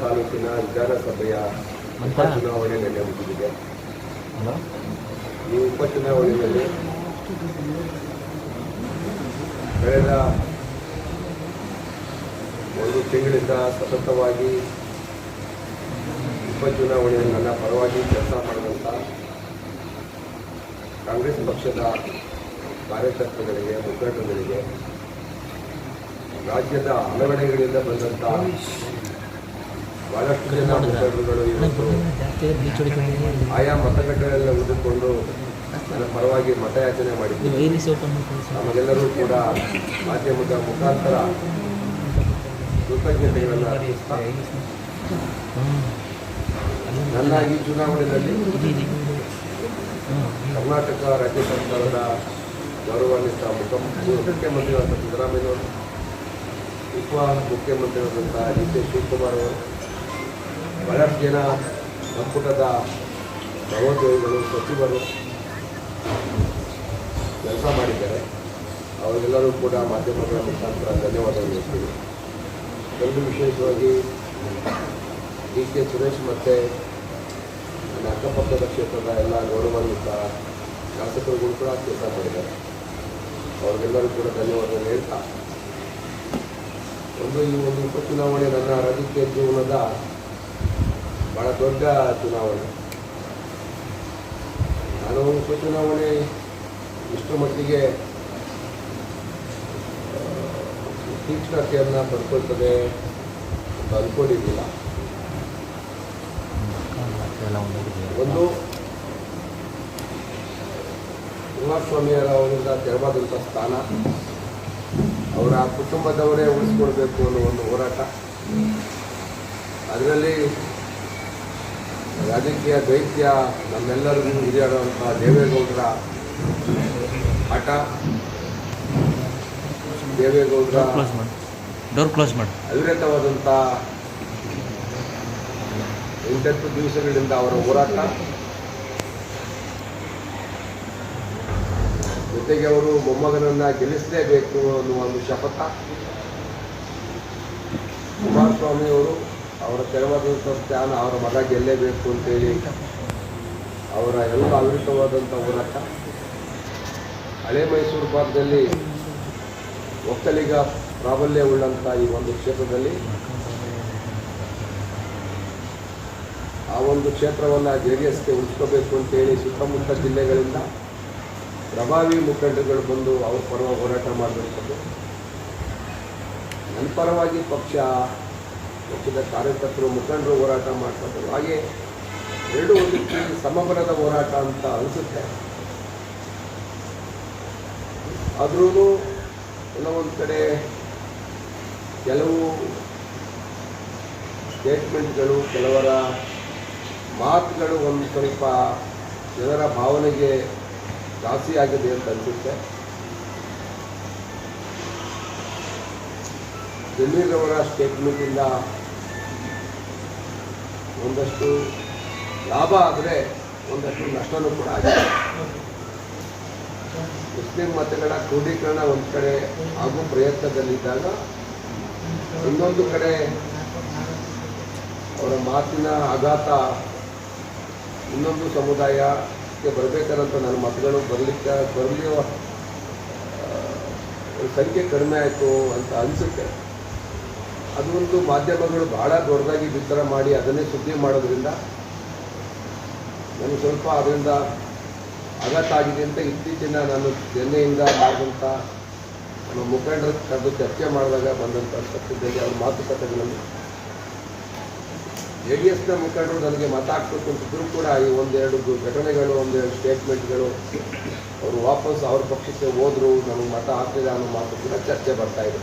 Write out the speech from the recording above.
ತಾಲೂಕಿನ ವಿಧಾನಸಭೆಯ ಉಪಚುನಾವಣೆ ಮುಗಿದಿದೆ ಈ ಉಪಚುನಾವಣೆಯಲ್ಲಿ ಕಳೆದ ಒಂದು ತಿಂಗಳಿಂದ ಸತತವಾಗಿ ಉಪಚುನಾವಣೆಯಲ್ಲಿ ನನ್ನ ಪರವಾಗಿ ಕೆಲಸ ಮಾಡಿದಂಥ ಕಾಂಗ್ರೆಸ್ ಪಕ್ಷದ ಕಾರ್ಯಕರ್ತಗಳಿಗೆ ಮುಖಂಡರುಗಳಿಗೆ ರಾಜ್ಯದ ಹಲವೆಡೆಗಳಿಂದ ಬಂದಂಥ ಬಹಳಷ್ಟು ಜನ ಮುಖಂಡರುಗಳು ಇವತ್ತು ಜಾಸ್ತಿ ಬ್ಲೀಚ್ ಆಯಾ ಮತಗಟ್ಟೆಗಳೆಲ್ಲ ಉಳಿದುಕೊಂಡು ನನ್ನ ಪರವಾಗಿ ಮತಯಾಚನೆ ಸರ್ ನಮಗೆಲ್ಲರೂ ಕೂಡ ಮಾಧ್ಯಮದ ಮುಖಾಂತರ ಕೃತಜ್ಞತೆಗಳನ್ನು ಅರ್ಪಿಸ್ತಾ ನನ್ನ ಈ ಚುನಾವಣೆಯಲ್ಲಿ ಕರ್ನಾಟಕ ರಾಜ್ಯ ಸರ್ಕಾರದ ಗೌರವಾನ್ವಿತ ಮುಖ. ಮುಖ್ಯಮಂತ್ರಿಯಾದ ಸಿದ್ದರಾಮಯ್ಯನವರು ಉಪ ಮುಖ್ಯಮಂತ್ರಿಗಳಾದಂತಹ ಡಿ ಕೆ ಶಿವಕುಮಾರ್ ಅವರು ಬಹಳಷ್ಟು ಜನ ಸಂಪುಟದ ಸಹೋದ್ಯೋಗಿಗಳು ಸಚಿವರು ಕೆಲಸ ಮಾಡಿದ್ದಾರೆ. ಅವರೆಲ್ಲರೂ ಕೂಡ ಮಾಧ್ಯಮಗಳ ಮುಖಾಂತರ ಧನ್ಯವಾದಗಳು ಹೇಳ್ತೀವಿ. ಎಲ್ಲರೂ ವಿಶೇಷವಾಗಿ ಡಿ ಕೆ ಸುರೇಶ್ ಮತ್ತು ನನ್ನ ಅಕ್ಕಪಕ್ಕದ ಕ್ಷೇತ್ರದ ಎಲ್ಲ ಗೌರವಾನ್ವಿತ ಶಾಸಕರುಗಳು ಕೂಡ ಕೆಲಸ ಮಾಡಿದ್ದಾರೆ. ಅವ್ರಿಗೆಲ್ಲರೂ ಕೂಡ ಧನ್ಯವಾದಗಳು ಹೇಳ್ತಾ. ಒಂದು ಈ ಒಂದು ಉಪಚುನಾವಣೆ ನನ್ನ ರಾಜಕೀಯ ಜೀವನದ ಬಹಳ ದೊಡ್ಡ ಚುನಾವಣೆ. ನಾನು ಉಪಚುನಾವಣೆ ಇಷ್ಟು ಮಟ್ಟಿಗೆ ತೀಕ್ಷ್ಣತೆಯನ್ನು ಪಡ್ಕೊಳ್ತದೆ ಅಂತ ಅಂದ್ಕೊಂಡಿದ್ದಿಲ್ಲ ಒಂದು ಕುಮಾರಸ್ವಾಮಿಯವರ ಅವರಿಂದ ತೆರವಾದಂಥ ಸ್ಥಾನ, ಅವರ ಕುಟುಂಬದವರೇ ಉಳಿಸ್ಕೊಡ್ಬೇಕು ಅನ್ನೋ ಒಂದು ಹೋರಾಟ. ಅದರಲ್ಲಿ ರಾಜಕೀಯ ದೈತ್ಯ ನಮ್ಮೆಲ್ಲರಿಗೂ ಹಿರಿಯಾಡುವಂಥ ದೇವೇಗೌಡರ ಹಠ. ದೇವೇಗೌಡರ ಡೋರ್ ಕ್ಲೋಸ್ ಮಾಡಿ. ಅವಿರತವಾದಂಥ ಎಂಟತ್ತು ದಿವಸಗಳಿಂದ ಅವರ ಹೋರಾಟ. ಜೊತೆಗೆ ಅವರು ಮೊಮ್ಮಗನನ್ನು ಗೆಲ್ಲಿಸಲೇಬೇಕು ಅನ್ನುವ ಒಂದು ಶಪಥ. ಕುಮಾರಸ್ವಾಮಿ ಅವರು ಸಂಸ್ಥಾನ ಅವರ ಮಗ ಗೆಲ್ಲೇಬೇಕು ಅಂತೇಳಿ ಅವರ ಎಲ್ಲ ಅವಿರತವಾದಂಥ ಹೋರಾಟ. ಹಳೆ ಮೈಸೂರು ಭಾಗದಲ್ಲಿ ಒಕ್ಕಲಿಗ ಪ್ರಾಬಲ್ಯ ಉಳ್ಳಂಥ ಈ ಒಂದು ಕ್ಷೇತ್ರದಲ್ಲಿ ಆ ಒಂದು ಕ್ಷೇತ್ರವನ್ನು ಜೆ ಡಿ ಎಸ್ಗೆ ಉಳಿಸ್ಕೋಬೇಕು ಅಂತೇಳಿ ಸುತ್ತಮುತ್ತ ಜಿಲ್ಲೆಗಳಿಂದ ಪ್ರಭಾವಿ ಮುಖಂಡರುಗಳು ಬಂದು ಅವ್ರ ಪರವಾಗಿ ಹೋರಾಟ ಮಾಡಬೇಕು ನನ್ನ ಪರವಾಗಿ ಪಕ್ಷ ಪಕ್ಷದ ಕಾರ್ಯಕರ್ತರು ಮುಖಂಡರು ಹೋರಾಟ ಮಾಡ್ತಾರೆ ಹಾಗೆ ಎರಡು ಒಂದಕ್ಕೆ ಸಮಬಲದ ಹೋರಾಟ ಅಂತ ಅನಿಸುತ್ತೆ. ಆದ್ರೂ ಕೆಲವೊಂದು ಕಡೆ ಕೆಲವು ಸ್ಟೇಟ್ಮೆಂಟ್ಗಳು ಕೆಲವರ ಮಾತುಗಳು ಒಂದು ಸ್ವಲ್ಪ ಜನರ ಭಾವನೆಗೆ ಜಾಸ್ತಿ ಆಗಿದೆ ಅಂತ ಅನಿಸುತ್ತೆ. ಜಮೀರವರ ಸ್ಟೇಟ್ಮೆಂಟಿಂದ ಒಂದಷ್ಟು ಲಾಭ ಆದರೆ ಒಂದಷ್ಟು ನಷ್ಟನೂ ಕೂಡ ಆಗಿದೆ. ಮುಸ್ಲಿಂ ಮತಗಳ ಕ್ರೋಢೀಕರಣ ಒಂದು ಕಡೆ ಹಾಗೂ ಪ್ರಯತ್ನದಲ್ಲಿದ್ದಾಗ ಇನ್ನೊಂದು ಕಡೆ ಅವರ ಮಾತಿನ ಆಘಾತ ಇನ್ನೊಂದು ಸಮುದಾಯಕ್ಕೆ ಬರಬೇಕಾದಂಥ ನನ್ನ ಮತಗಳು ಬರಲಿಕ್ಕೆ ಬರಲಿ ಸಂಖ್ಯೆ ಕಡಿಮೆ ಆಯಿತು ಅಂತ ಅನಿಸುತ್ತೆ. ಅದು ಒಂದು ಮಾಧ್ಯಮಗಳು ಬಹಳ ದೊಡ್ಡದಾಗಿ ಬಿತ್ತರ ಮಾಡಿ ಅದನ್ನೇ ಸುದ್ದಿ ಮಾಡೋದ್ರಿಂದ ನನಗೆ ಸ್ವಲ್ಪ ಅದರಿಂದ ಆಘಾತ ಆಗಿದೆ ಅಂತ ಇತ್ತೀಚಿನ ನಾನು ನಿನ್ನೆಯಿಂದ ಮಾಡಿದಂಥ ನಮ್ಮ ಮುಖಂಡರ ಕರೆದು ಚರ್ಚೆ ಮಾಡಿದಾಗ ಬಂದಂಥ ಸತ್ಯದಲ್ಲಿ ಅವ್ರ ಮಾತುಕತೆಗಳಲ್ಲಿ ಜೆ ಡಿ ಎಸ್ನ ಮುಖಂಡರು ನನಗೆ ಮತ ಹಾಕ್ಬೇಕು ಅಂತಿದ್ರು ಕೂಡ ಈ ಒಂದೆರಡು ಘಟನೆಗಳು, ಒಂದೆರಡು ಸ್ಟೇಟ್ಮೆಂಟ್ಗಳು ಅವರು ವಾಪಸ್ ಅವ್ರ ಪಕ್ಷಕ್ಕೆ ಹೋದರು, ನಮಗೆ ಮತ ಹಾಕ್ಲಿಲ್ಲ ಅನ್ನೋ ಮಾತು ಕೂಡ ಚರ್ಚೆ ಬರ್ತಾ ಇದೆ.